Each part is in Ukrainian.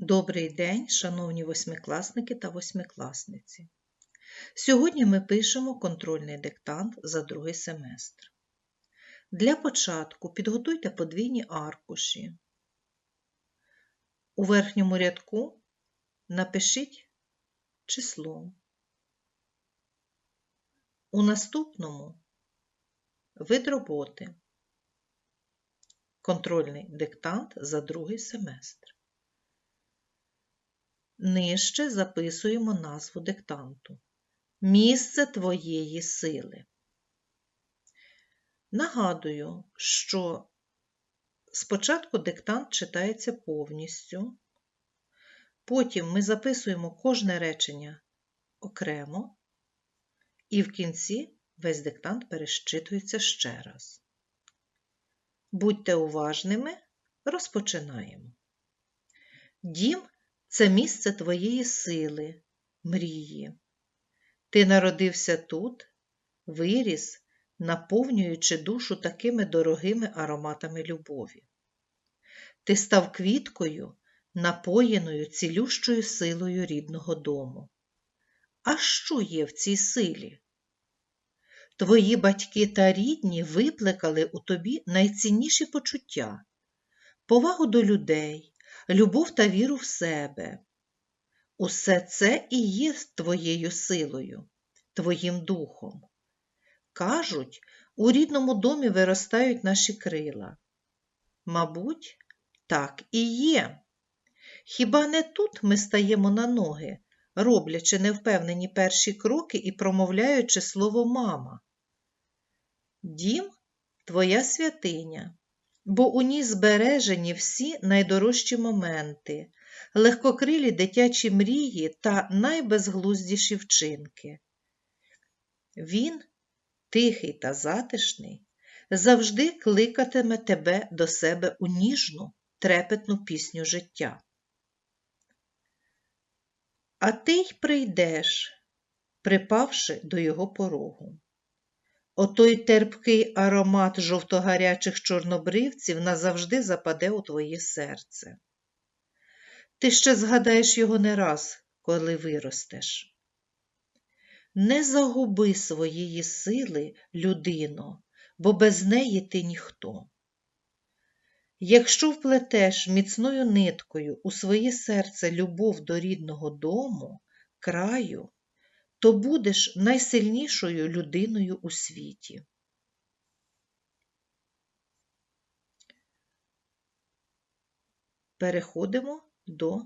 Добрий день, шановні восьмикласники та восьмикласниці. Сьогодні ми пишемо контрольний диктант за другий семестр. Для початку підготуйте подвійні аркуші. У верхньому рядку напишіть число. У наступному вид роботи. Контрольний диктант за другий семестр. Нижче записуємо назву диктанту. Місце твоєї сили. Нагадую, що спочатку диктант читається повністю, потім ми записуємо кожне речення окремо, і в кінці весь диктант перещитується ще раз. Будьте уважними, розпочинаємо. Дім це місце твоєї сили, мрії. Ти народився тут, виріс, наповнюючи душу такими дорогими ароматами любові. Ти став квіткою, напоєною цілющою силою рідного дому. А що є в цій силі? Твої батьки та рідні викликали у тобі найцінніші почуття, повагу до людей, любов та віру в себе. Усе це і є твоєю силою, твоїм духом. Кажуть, у рідному домі виростають наші крила. Мабуть, так і є. Хіба не тут ми стаємо на ноги, роблячи невпевнені перші кроки і промовляючи слово мама? Дім твоя святиня, бо у ній збережені всі найдорожчі моменти, легкокрилі дитячі мрії та найбезглуздіші вчинки. Він, тихий та затишний, завжди кликатиме тебе до себе у ніжну, трепетну пісню життя. А ти й прийдеш, припавши до його порогу. Отой терпкий аромат жовтогарячих чорнобривців назавжди западе у твоє серце. Ти ще згадаєш його не раз, коли виростеш. Не загуби своєї сили, людино, бо без неї ти ніхто. Якщо вплетеш міцною ниткою у своє серце любов до рідного дому, краю, то будеш найсильнішою людиною у світі. Переходимо до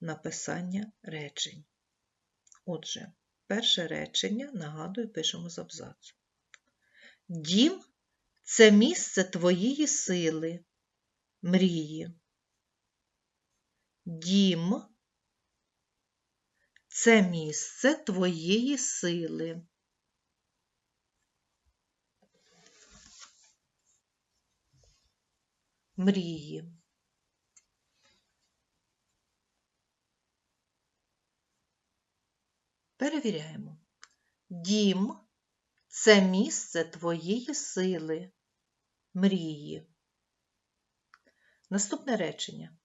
написання речень. Отже, перше речення, нагадую, пишемо з абзацу. Дім це місце твоєї сили, мрії. Дім це місце твоєї сили. Мрії. Перевіряємо. Дім це місце твоєї сили, мрії. Наступне речення.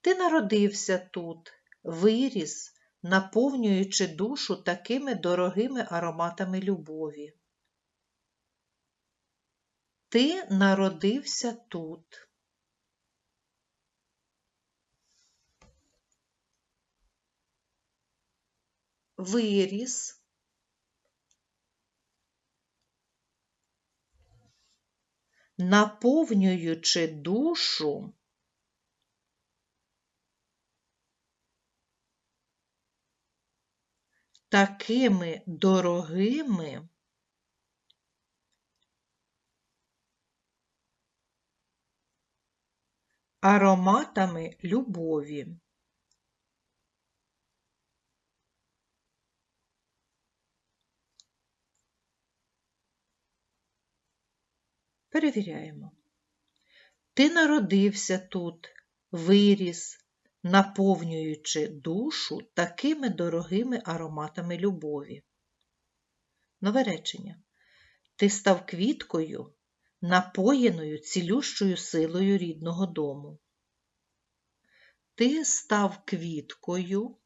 Ти народився тут, виріс, наповнюючи душу такими дорогими ароматами любові. Ти народився тут. Виріс. Наповнюючи душу такими дорогими ароматами любові. Перевіряємо. Ти народився тут, виріс, наповнюючи душу такими дорогими ароматами любові. Нове речення. Ти став квіткою, напоєною цілющою силою рідного дому. ти став квіткою,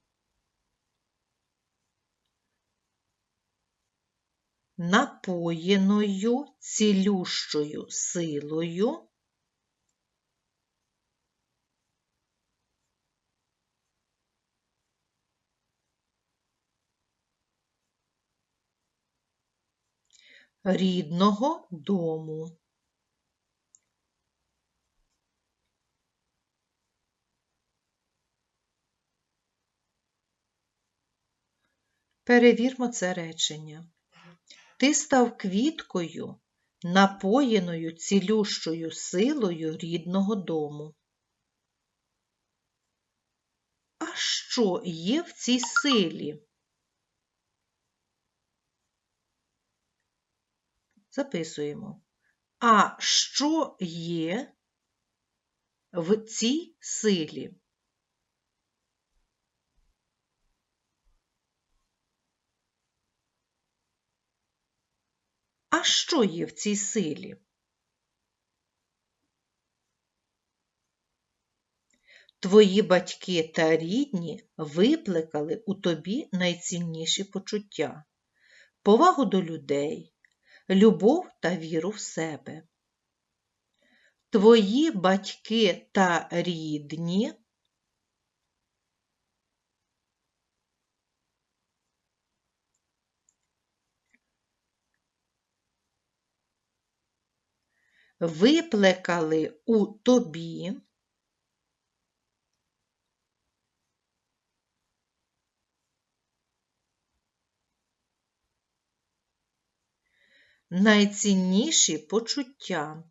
напоєною цілющою силою. Рідного дому. Перевірмо це речення. Ти став квіткою, напоєною цілющою силою рідного дому. А що є в цій силі? Записуємо. А що є в цій силі? А що є в цій силі? Твої батьки та рідні викликали у тобі найцінніші почуття, повагу до людей, любов та віру в себе. Твої батьки та рідні викликали у тобі найцінніші почуття.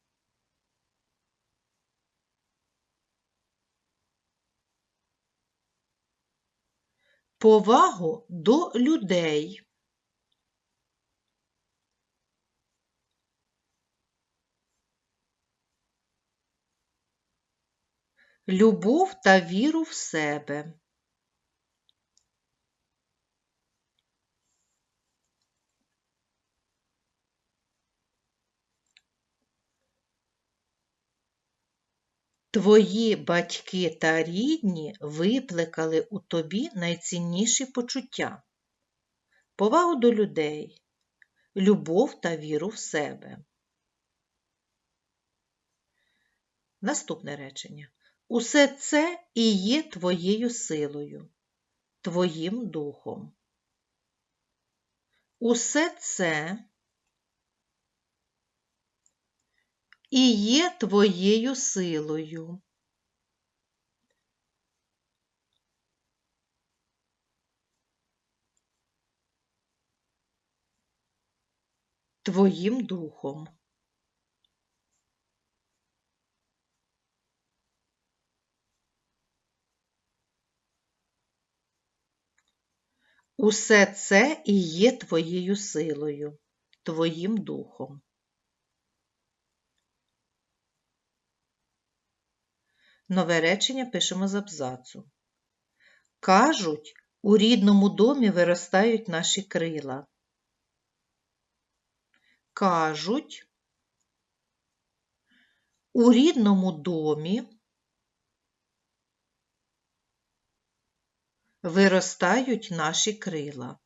Повагу до людей. Любов та віру в себе. Твої батьки та рідні викликали у тобі найцінніші почуття, повагу до людей, любов та віру в себе. Наступне речення. Усе це і є твоєю силою, твоїм духом. Усе це і є твоєю силою. Твоїм духом. Усе це і є твоєю силою, твоїм духом. Нове речення пишемо з абзацу. Кажуть, у рідному домі виростають наші крила. Кажуть, у рідному домі виростають наші крила.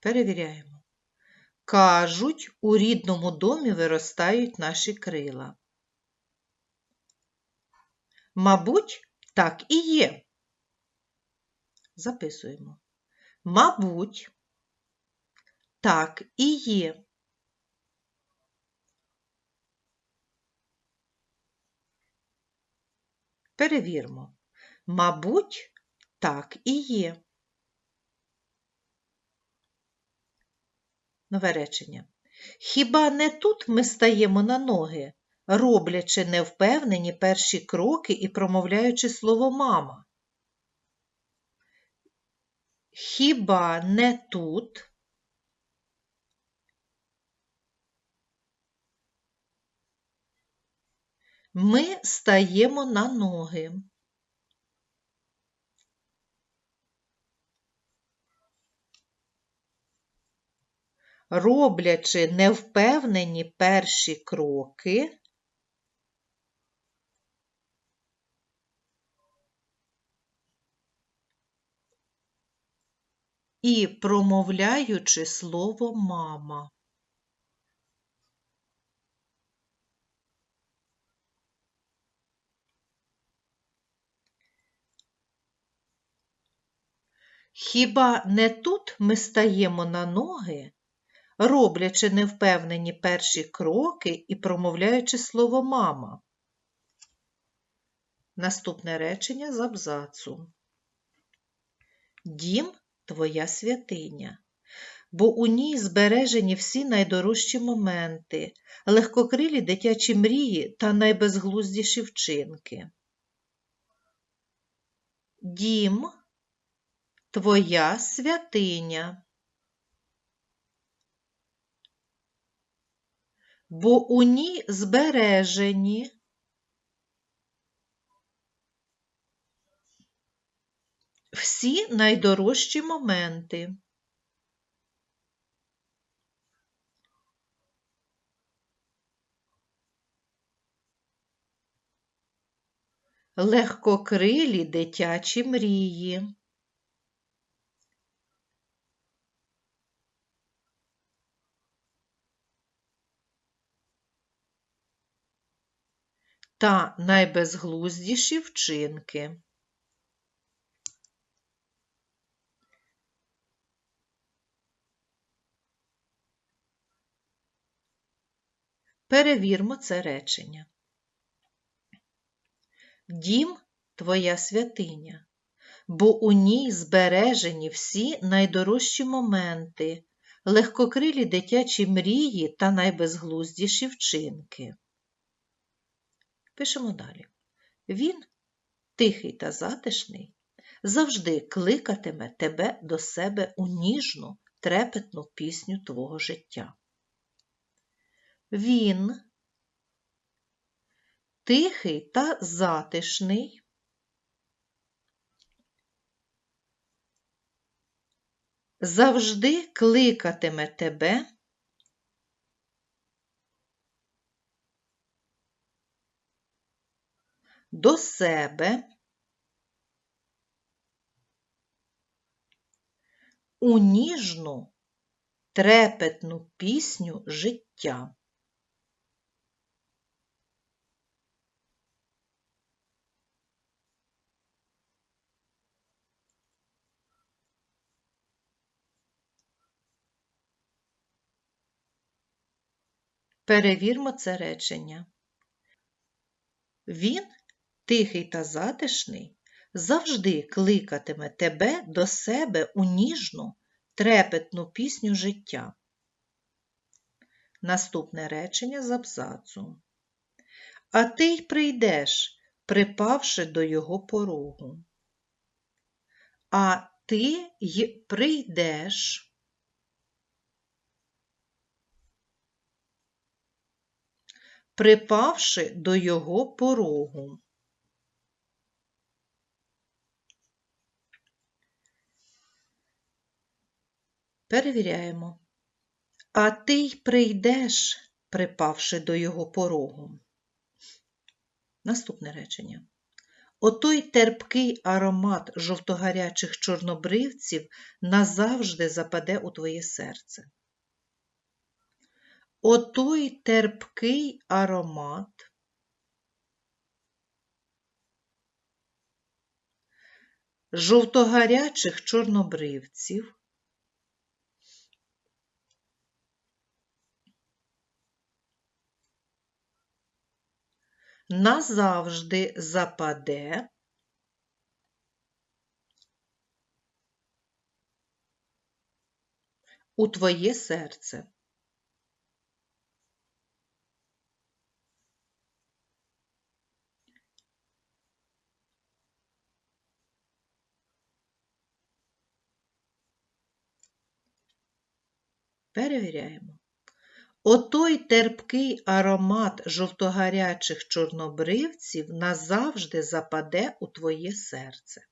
Перевіряємо. Кажуть, у рідному домі виростають наші крила. Мабуть, так і є. Записуємо. Мабуть, так і є. Перевірмо. Мабуть, так і є. Нове речення. Хіба не тут ми стаємо на ноги, роблячи невпевнені перші кроки і промовляючи слово мама? Хіба не тут? Ми стаємо на ноги. Роблячи невпевнені перші кроки, і промовляючи слово мама. Хіба не тут ми стаємо на ноги, роблячи невпевнені перші кроки і промовляючи слово мама? Наступне речення з абзацу. Дім твоя святиня, бо у ній збережені всі найдорожчі моменти, легкокрилі дитячі мрії та найбезглуздіші вчинки. Дім твоя святиня. Бо у ній збережені всі найдорожчі моменти. Легкокрилі дитячі мрії. Та найбезглуздіші вчинки. Перевірмо це речення. Дім твоя святиня, бо у ній збережені всі найдорожчі моменти, легкокрилі дитячі мрії та найбезглуздіші вчинки. Пишемо далі. Він, тихий та затишний, завжди кликатиме тебе до себе у ніжну, трепетну пісню твого життя. Він тихий та затишний, завжди кликатиме тебе до себе у ніжну трепетну пісню життя. Перевірмо це речення. Він, тихий та затишний, завжди кликатиме тебе до себе у ніжну, трепетну пісню життя. Наступне речення з абзацу. А ти й прийдеш, припавши до його порогу. А ти й прийдеш. припавши до його порогу. Перевіряємо. А ти й прийдеш, припавши до його порогу. Наступне речення. Отой терпкий аромат жовтогарячих чорнобривців назавжди западе у твоє серце отой терпкий аромат. Жовтогарячих чорнобривців. Назавжди западе у твоє серце. Перевіряємо. Отой терпкий аромат жовтогарячих чорнобривців назавжди западе у твоє серце.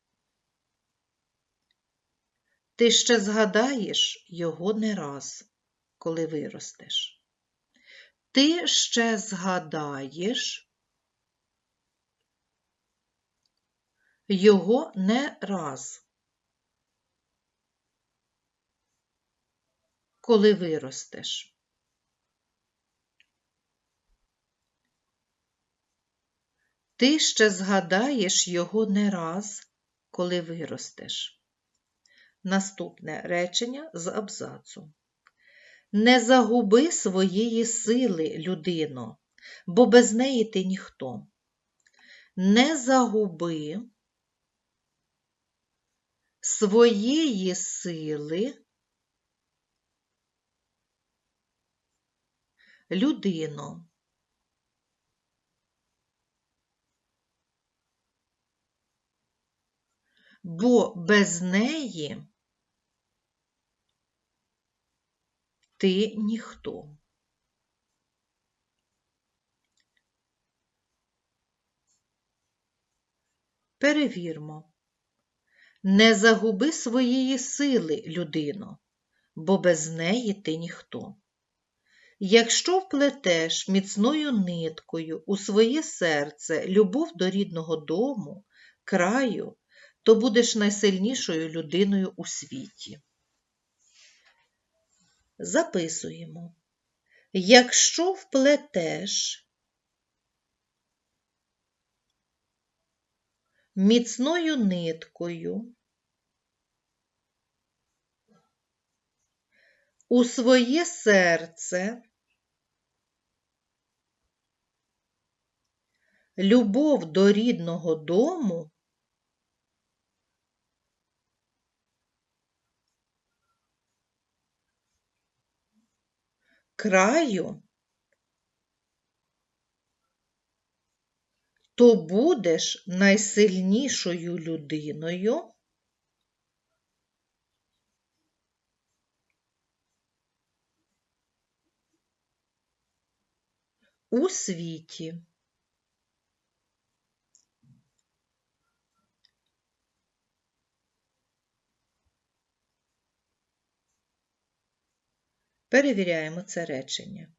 Ти ще згадаєш його не раз. коли виростеш. Ти ще згадаєш його не раз, коли виростеш. Ти ще згадаєш його не раз, коли виростеш. Наступне речення з абзацу. Не загуби своєї сили, людино, бо без неї ти ніхто. Не загуби своєї сили, людино. Бо без неї ти ніхто. Перевірмо. Не загуби своєї сили, людино, бо без неї ти ніхто. Якщо вплетеш міцною ниткою у своє серце любов до рідного дому, краю, то будеш найсильнішою людиною у світі. Записуємо. Якщо вплетеш міцною ниткою у своє серце любов до рідного дому, краю, то будеш найсильнішою людиною у світі. Перевіряємо це речення.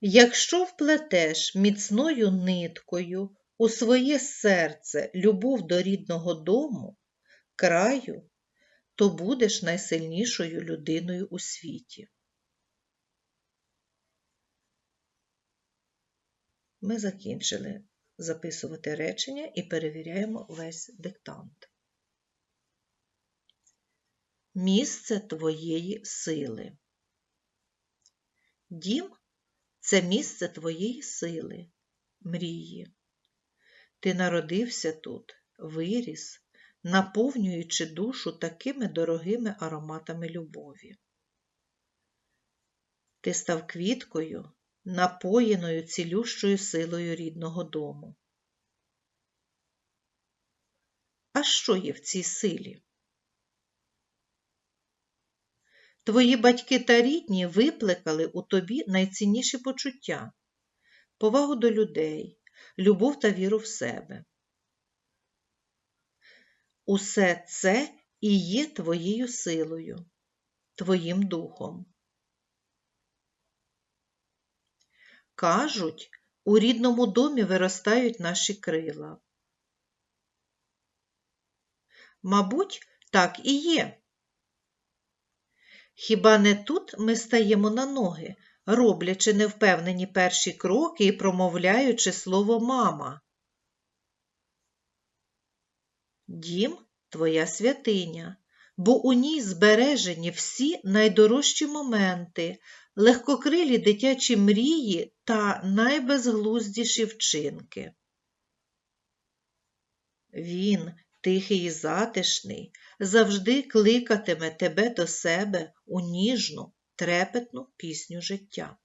Якщо вплетеш міцною ниткою у своє серце любов до рідного дому, краю, то будеш найсильнішою людиною у світі. Ми закінчили записувати речення і перевіряємо весь диктант. Місце твоєї сили. Дім це місце твоєї сили, мрії. Ти народився тут, виріс, наповнюючи душу такими дорогими ароматами любові. Ти став квіткою, напоєною цілющою силою рідного дому. А що є в цій силі? Твої батьки та рідні випликали у тобі найцінніші почуття, повагу до людей, любов та віру в себе. Усе це і є твоєю силою, твоїм духом. Кажуть, у рідному домі виростають наші крила. Мабуть, так і є. Хіба не тут ми стаємо на ноги, роблячи невпевнені перші кроки і промовляючи слово мама? Дім твоя святиня, бо у ній збережені всі найдорожчі моменти, легкокрилі дитячі мрії та найбезглуздіші вчинки. Він тихий і затишний, завжди кликатиме тебе до себе у ніжну, трепетну пісню життя.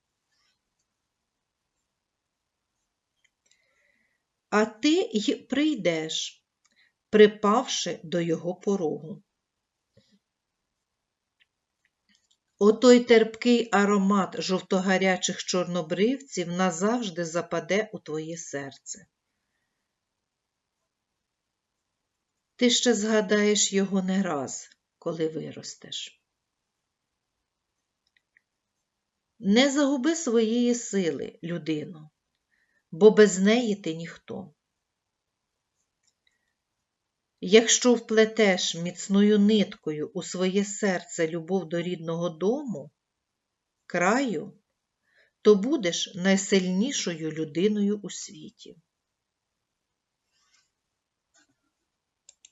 А ти й прийдеш, припавши до його порогу. Отой терпкий аромат жовтогарячих чорнобривців назавжди западе у твоє серце. Ти ще згадаєш його не раз, коли виростеш. Не загуби своєї сили, людино, бо без неї ти ніхто. Якщо вплетеш міцною ниткою у своє серце любов до рідного дому, краю, то будеш найсильнішою людиною у світі.